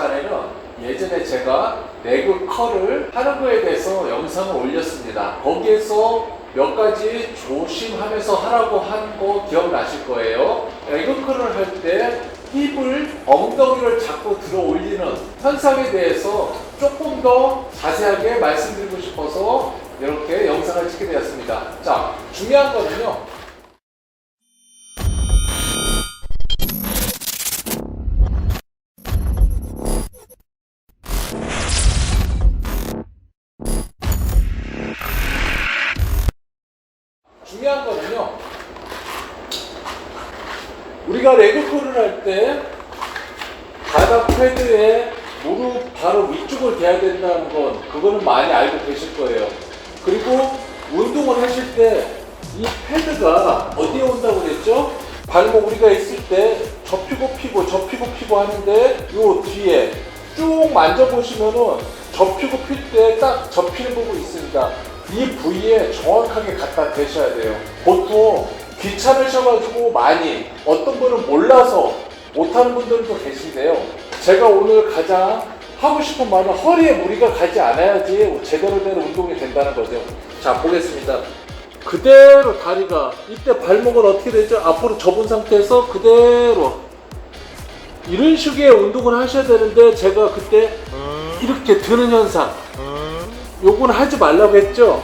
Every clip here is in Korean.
시간에는 예전에 제가 레그 컬을 하는 거에 대해서 영상을 올렸습니다. 거기에서 몇 가지 조심하면서 하라고 한 거 기억나실 거예요. 레그 컬을 할 때 힙을 엉덩이를 자꾸 들어 올리는 현상에 대해서 조금 더 자세하게 말씀드리고 싶어서 이렇게 영상을 찍게 되었습니다. 자, 중요한 거는요. 우리가 레그콜을 할 때 바닥 패드에 무릎 바로 위쪽을 대야 된다는 건 그거는 많이 알고 계실 거예요. 그리고 운동을 하실 때 이 패드가 어디에 온다고 그랬죠? 발목 우리가 있을 때 접히고 피고 접히고 피고 하는데 요 뒤에 쭉 만져보시면은 접히고 필 때 딱 접히는 부분이 있습니다. 이 부위에 정확하게 갖다 대셔야 돼요. 보통 귀찮으셔가지고 많이 어떤 분은 몰라서 못하는 분들도 계신데요. 제가 오늘 가장 하고 싶은 말은 허리에 무리가 가지 않아야지 제대로 된 운동이 된다는 거죠. 자, 보겠습니다. 그대로 다리가 이때 발목은 어떻게 되죠? 앞으로 접은 상태에서 그대로 이런 식의 운동을 하셔야 되는데 제가 그때 이렇게 드는 현상 요건 하지 말라고 했죠?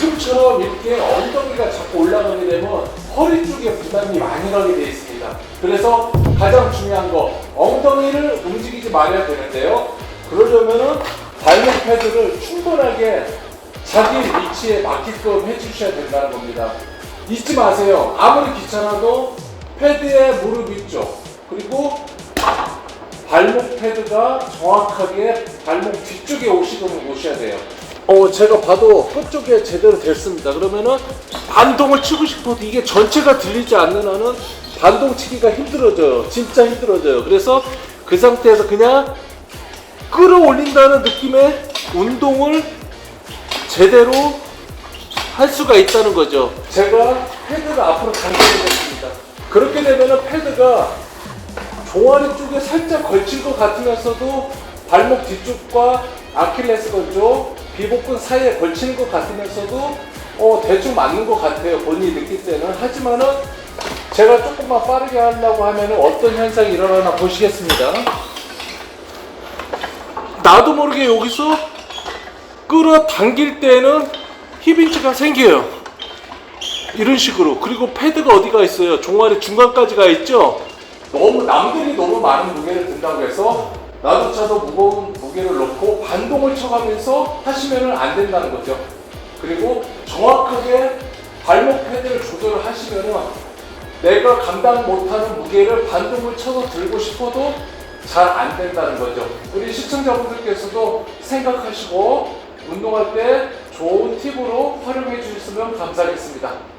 지금처럼 이렇게 엉덩이가 자꾸 올라가게 되면 허리 쪽에 부담이 많이 가게 되어 있습니다. 그래서 가장 중요한 거 엉덩이를 움직이지 말아야 되는데요. 그러려면은 발목 패드를 충분하게 자기 위치에 맞게끔 해주셔야 된다는 겁니다. 잊지 마세요. 아무리 귀찮아도 패드의 무릎 위쪽 그리고 발목 패드가 정확하게 발목 뒤쪽에 오시도록 오셔야 돼요. 어, 제가 봐도 끝쪽에 제대로 됐습니다. 그러면은 반동을 치고 싶어도 이게 전체가 들리지 않는 한은 반동 치기가 힘들어져요. 진짜 힘들어져요. 그래서 그 상태에서 그냥 끌어올린다는 느낌의 운동을 제대로 할 수가 있다는 거죠. 제가 패드를 앞으로 당겨보겠습니다. 그렇게 되면은 패드가 종아리 쪽에 살짝 걸친 것 같으면서도 발목 뒤쪽과 아킬레스 건 쪽, 비복근 사이에 걸치는 것 같으면서도 어, 대충 맞는 것 같아요. 본인이 느낄 때는. 하지만은 제가 조금만 빠르게 하려고 하면 어떤 현상이 일어나나 보시겠습니다. 나도 모르게 여기서 끌어 당길 때는 힙인치가 생겨요. 이런 식으로. 그리고 패드가 어디가 있어요? 종아리 중간까지 가 있죠? 너무 남들이 너무 많은 무게를 든다고 해서 나조차도 무거운 무게를 넣고 반동을 쳐가면서 하시면 안 된다는 거죠. 그리고 정확하게 발목 패드를 조절을 하시면은 내가 감당 못하는 무게를 반동을 쳐서 들고 싶어도 잘 안 된다는 거죠. 우리 시청자분들께서도 생각하시고 운동할 때 좋은 팁으로 활용해 주셨으면 감사하겠습니다.